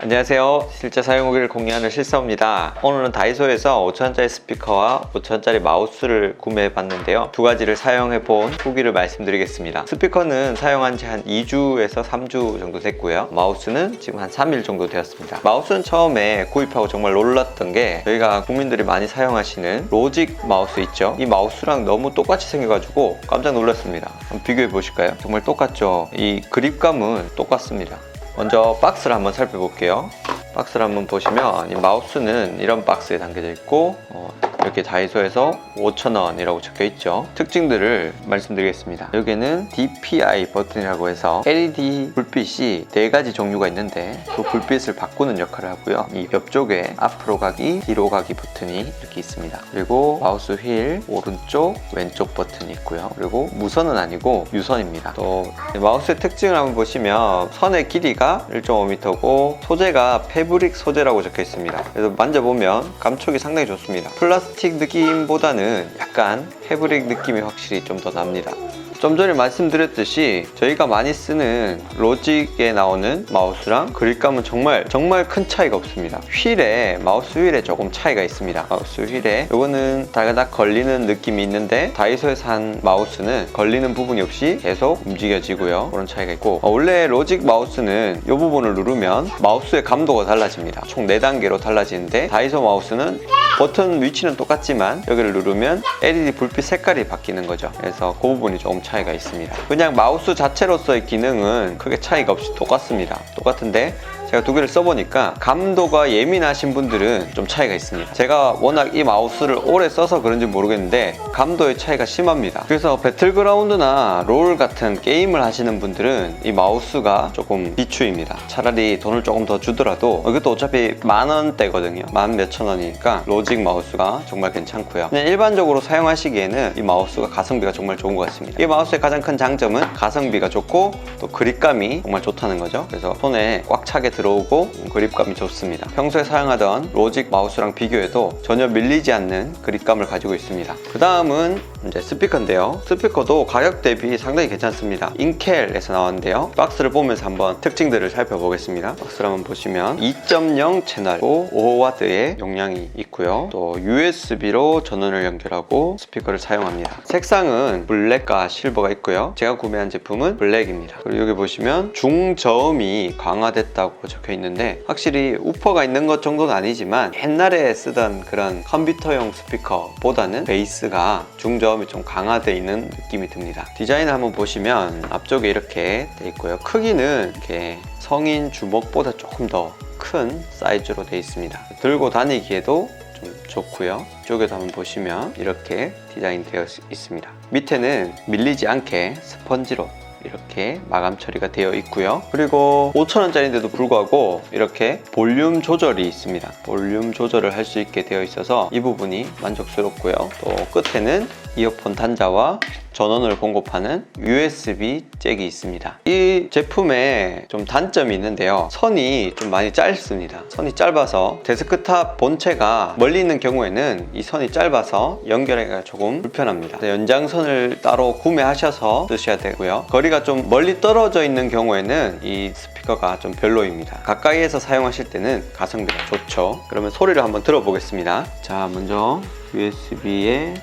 안녕하세요. 실제 사용 후기를 공유하는 실서입니다. 오늘은 다이소에서 5천원짜리 스피커와 5천원짜리 마우스를 구매해 봤는데요. 두 가지를 사용해 본 후기를 말씀드리겠습니다. 스피커는 사용한 지 한 2주에서 3주 정도 됐고요. 마우스는 지금 한 3일 정도 되었습니다. 마우스는 처음에 구입하고 정말 놀랐던 게 저희가 국민들이 많이 사용하시는 로직 마우스 있죠? 이 마우스랑 너무 똑같이 생겨가지고 깜짝 놀랐습니다. 비교해 보실까요? 정말 똑같죠? 이 그립감은 똑같습니다. 먼저 박스를 한번 살펴볼게요. 박스를 한번 보시면 이 마우스는 이런 박스에 담겨져 있고 어, 이렇게 다이소에서 5,000원이라고 적혀 있죠. 특징들을 말씀드리겠습니다. 여기는 DPI 버튼이라고 해서 LED 불빛이 네 가지 종류가 있는데 그 불빛을 바꾸는 역할을 하고요. 이 옆쪽에 앞으로 가기, 뒤로 가기 버튼이 이렇게 있습니다. 그리고 마우스 휠 오른쪽, 왼쪽 버튼이 있고요. 그리고 무선은 아니고 유선입니다. 또이 마우스의 특징을 한번 보시면 선의 길이가 1.5m고 소재가 패브릭 소재라고 적혀 있습니다. 그래서 만져보면 감촉이 상당히 좋습니다. 플라스틱 느낌보다는 약간 패브릭 느낌이 확실히 좀 더 납니다. 좀 전에 말씀드렸듯이 저희가 많이 쓰는 로직에 나오는 마우스랑 그립감은 정말 정말 큰 차이가 없습니다. 휠에 마우스 휠에 조금 차이가 있습니다. 마우스 휠에 이거는 다가닥 걸리는 느낌이 있는데 다이소에서 산 마우스는 걸리는 부분이 없이 계속 움직여지고요. 그런 차이가 있고 어, 원래 로직 마우스는 이 부분을 누르면 마우스의 감도가 달라집니다. 총 4단계로 달라지는데 다이소 마우스는 버튼 위치는 똑같지만 여기를 누르면 LED 불빛 색깔이 바뀌는 거죠. 그래서 그 부분이 조금 차이가 있습니다. 그냥 마우스 자체로서의 기능은 크게 차이가 없이 똑같습니다. 똑같은데 제가 두 개를 써보니까 감도가 예민하신 분들은 좀 차이가 있습니다. 제가 워낙 이 마우스를 오래 써서 그런지 모르겠는데 감도의 차이가 심합니다. 그래서 배틀그라운드나 롤 같은 게임을 하시는 분들은 이 마우스가 조금 비추입니다. 차라리 돈을 조금 더 주더라도 이것도 어차피 만 원대거든요. 만 몇천 원이니까 로직 마우스가 정말 괜찮고요. 그냥 일반적으로 사용하시기에는 이 마우스가 가성비가 정말 좋은 것 같습니다. 이 마우스의 가장 큰 장점은 가성비가 좋고 또 그립감이 정말 좋다는 거죠. 그래서 손에 꽉 차게 들어오고 그립감이 좋습니다. 평소에 사용하던 로직 마우스랑 비교해도 전혀 밀리지 않는 그립감을 가지고 있습니다. 그 다음은 이제 스피커인데요. 스피커도 가격 대비 상당히 괜찮습니다. 인켈에서 나왔는데요. 박스를 보면서 한번 특징들을 살펴보겠습니다. 박스를 한번 보시면 2.0 채널고 5W의 용량이 있고요. 또 USB로 전원을 연결하고 스피커를 사용합니다. 색상은 블랙과 실버가 있고요. 제가 구매한 제품은 블랙입니다. 그리고 여기 보시면 중저음이 강화됐다고 적혀 있는데 확실히 우퍼가 있는 것 정도는 아니지만 옛날에 쓰던 그런 컴퓨터용 스피커보다는 베이스가 중저음 이 좀 강화되어 있는 느낌이 듭니다. 디자인을 한번 보시면 앞쪽에 이렇게 돼 있고요. 크기는 이렇게 성인 주먹보다 조금 더 큰 사이즈로 되어 있습니다. 들고 다니기에도 좀 좋고요. 이쪽에도 한번 보시면 이렇게 디자인 되어 있습니다. 밑에는 밀리지 않게 스펀지로 이렇게 마감 처리가 되어 있고요. 그리고 5,000원짜리인데도 불구하고 이렇게 볼륨 조절이 있습니다. 볼륨 조절을 할 수 있게 되어 있어서 이 부분이 만족스럽고요. 또 끝에는 이어폰 단자와 전원을 공급하는 USB 잭이 있습니다. 이 제품에 좀 단점이 있는데요. 선이 좀 많이 짧습니다. 선이 짧아서 데스크탑 본체가 멀리 있는 경우에는 이 선이 짧아서 연결하기가 조금 불편합니다. 연장선을 따로 구매하셔서 쓰셔야 되고요. 거리가 좀 멀리 떨어져 있는 경우에는 이 스피커가 좀 별로입니다. 가까이에서 사용하실 때는 가성비가 좋죠. 그러면 소리를 한번 들어보겠습니다. 자, 먼저 USB에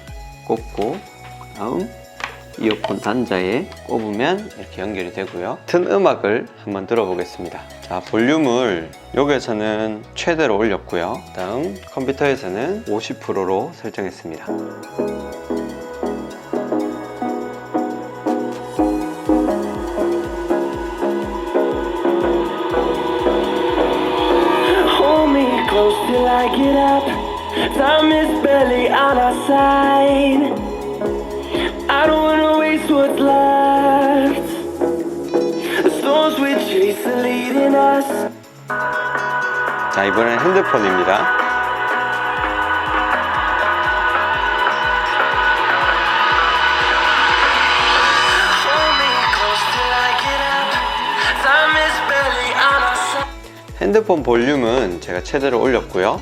꽂고 다음 이어폰 단자에 꼽으면 이렇게 연결이 되고요. 튼 음악을 한번 들어보겠습니다. 자, 볼륨을 여기에서는 최대로 올렸고요. 다음 컴퓨터에서는 50%로 설정했습니다. I get up. Time is barely on our side. I don't wanna waste what's left. The storms we chase are leading us. 자, 이번엔 핸드폰입니다. 핸드폰 볼륨은 제가 최대로 올렸고요.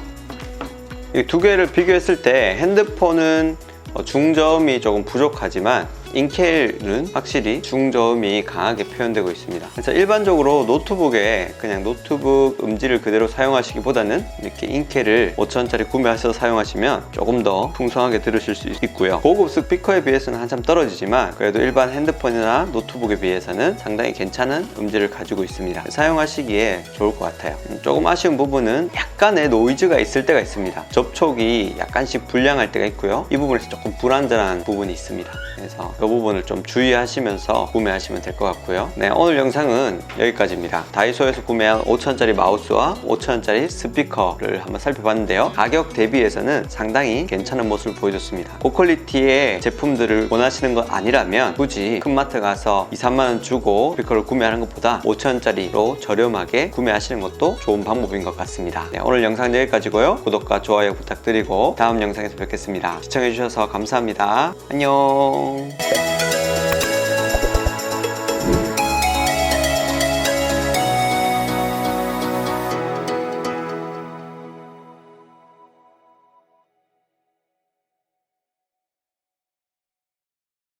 이 두 개를 비교했을 때 핸드폰은 어, 중저음이 조금 부족하지만 인켈은 확실히 중저음이 강하게 표현되고 있습니다. 그래서 일반적으로 노트북에 그냥 노트북 음질을 그대로 사용하시기보다는 이렇게 인켈을 5천원짜리 구매하셔서 사용하시면 조금 더 풍성하게 들으실 수 있고요. 고급 스피커에 비해서는 한참 떨어지지만 그래도 일반 핸드폰이나 노트북에 비해서는 상당히 괜찮은 음질을 가지고 있습니다. 사용하시기에 좋을 것 같아요. 음, 조금 아쉬운 부분은 약간의 노이즈가 있을 때가 있습니다. 접촉이 약간씩 불량할 때가 있고요. 이 부분에서 조금 불안전한 부분이 있습니다. 그래서 그 부분을 좀 주의하시면서 구매하시면 될 것 같고요. 네, 오늘 영상은 여기까지입니다. 다이소에서 구매한 5천원짜리 마우스와 5천원짜리 스피커를 한번 살펴봤는데요. 가격 대비해서는 상당히 괜찮은 모습을 보여줬습니다. 고퀄리티의 제품들을 원하시는 것 아니라면 굳이 큰 마트 가서 2, 3만원 주고 스피커를 구매하는 것보다 5천원짜리로 저렴하게 구매하시는 것도 좋은 방법인 것 같습니다. 네, 오늘 영상 여기까지고요. 구독과 좋아요 부탁드리고 다음 영상에서 뵙겠습니다. 시청해주셔서 감사합니다. 안녕.